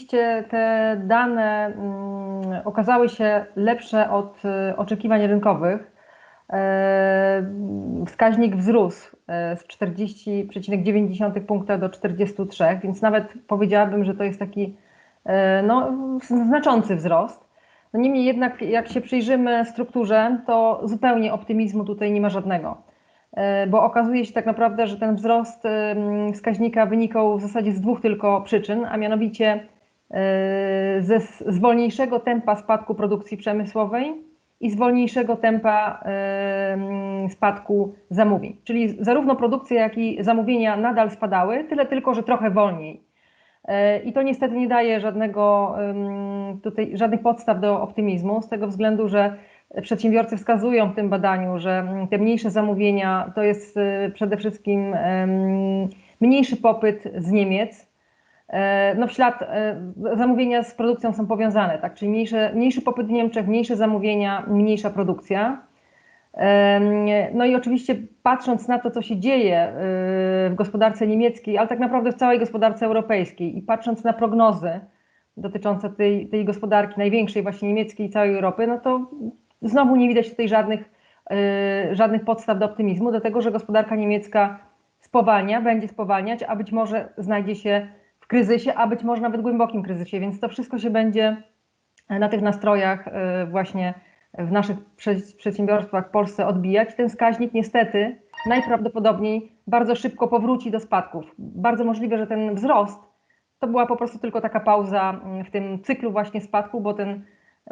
rzeczywiście te dane mm, okazały się lepsze od y, oczekiwań rynkowych. E, Wskaźnik wzrósł e, z 40,9 punkta do 43, więc nawet powiedziałabym, że to jest taki e, no, znaczący wzrost. No niemniej jednak, jak się przyjrzymy strukturze, to zupełnie optymizmu tutaj nie ma żadnego, E, bo okazuje się tak naprawdę, że ten wzrost wskaźnika wynikał w zasadzie z dwóch tylko przyczyn, a mianowicie e, ze z wolniejszego tempa spadku produkcji przemysłowej i z wolniejszego tempa em, spadku zamówień. Czyli zarówno produkcja, jak i zamówienia nadal spadały, tyle tylko, że trochę wolniej. E, I to niestety nie daje żadnego, tutaj, żadnych podstaw do optymizmu, z tego względu, że przedsiębiorcy wskazują w tym badaniu, że te mniejsze zamówienia to jest e, przede wszystkim mniejszy popyt z Niemiec. E, No w ślad e, zamówienia z produkcją są powiązane, tak? Czyli mniejszy, mniejszy popyt w Niemczech, mniejsze zamówienia, mniejsza produkcja. Em, No i oczywiście patrząc na to, co się dzieje w gospodarce niemieckiej, ale tak naprawdę w całej gospodarce europejskiej i patrząc na prognozy dotyczące tej, tej gospodarki największej właśnie niemieckiej i całej Europy, no to znowu nie widać tutaj żadnych, żadnych podstaw do optymizmu, do tego, że gospodarka niemiecka spowalnia, będzie spowalniać, a być może znajdzie się kryzysie, a być może nawet głębokim kryzysie, więc to wszystko się będzie na tych nastrojach y, właśnie w naszych prze- przedsiębiorstwach w Polsce odbijać. Ten wskaźnik niestety najprawdopodobniej bardzo szybko powróci do spadków. Bardzo możliwe, że ten wzrost to była po prostu tylko taka pauza mm, w tym cyklu właśnie spadku, bo ten,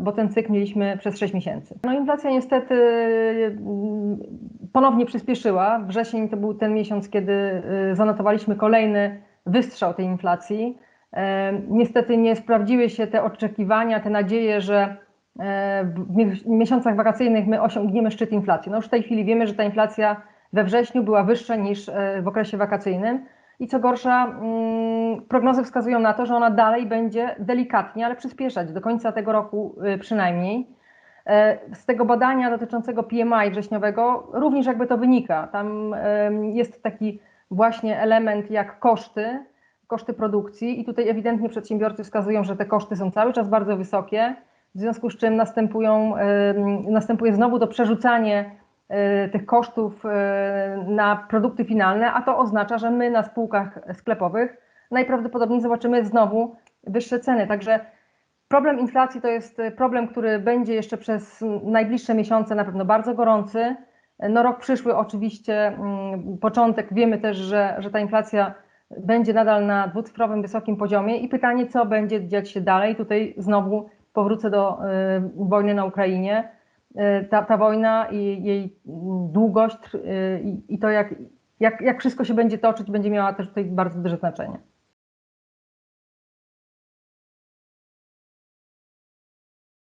bo ten cykl mieliśmy przez 6 miesięcy. No inflacja niestety mm, ponownie przyspieszyła. Wrzesień to był ten miesiąc, kiedy y, zanotowaliśmy kolejny wystrzał tej inflacji. E, Niestety nie sprawdziły się te oczekiwania, te nadzieje, że e, w mi- miesiącach wakacyjnych my osiągniemy szczyt inflacji. No już w tej chwili wiemy, że ta inflacja we wrześniu była wyższa niż e, w okresie wakacyjnym. I co gorsza, mm, prognozy wskazują na to, że ona dalej będzie delikatnie, ale przyspieszać do końca tego roku przynajmniej. Z tego badania dotyczącego PMI wrześniowego również jakby to wynika. Tam jest taki właśnie element jak koszty, koszty produkcji i tutaj ewidentnie przedsiębiorcy wskazują, że te koszty są cały czas bardzo wysokie, w związku z czym następują, następuje znowu to przerzucanie e, tych kosztów e, na produkty finalne, a to oznacza, że my na spółkach sklepowych najprawdopodobniej zobaczymy znowu wyższe ceny. Także problem inflacji to jest problem, który będzie jeszcze przez najbliższe miesiące na pewno bardzo gorący. No rok przyszły oczywiście, mm, początek, wiemy też, że, że ta inflacja będzie nadal na dwucyfrowym wysokim poziomie i pytanie, co będzie dziać się dalej. Tutaj znowu powrócę do y, wojny na Ukrainie. Y, ta, ta wojna i jej długość y, i, i to, jak, jak, jak wszystko się będzie toczyć, będzie miała też tutaj bardzo duże znaczenie.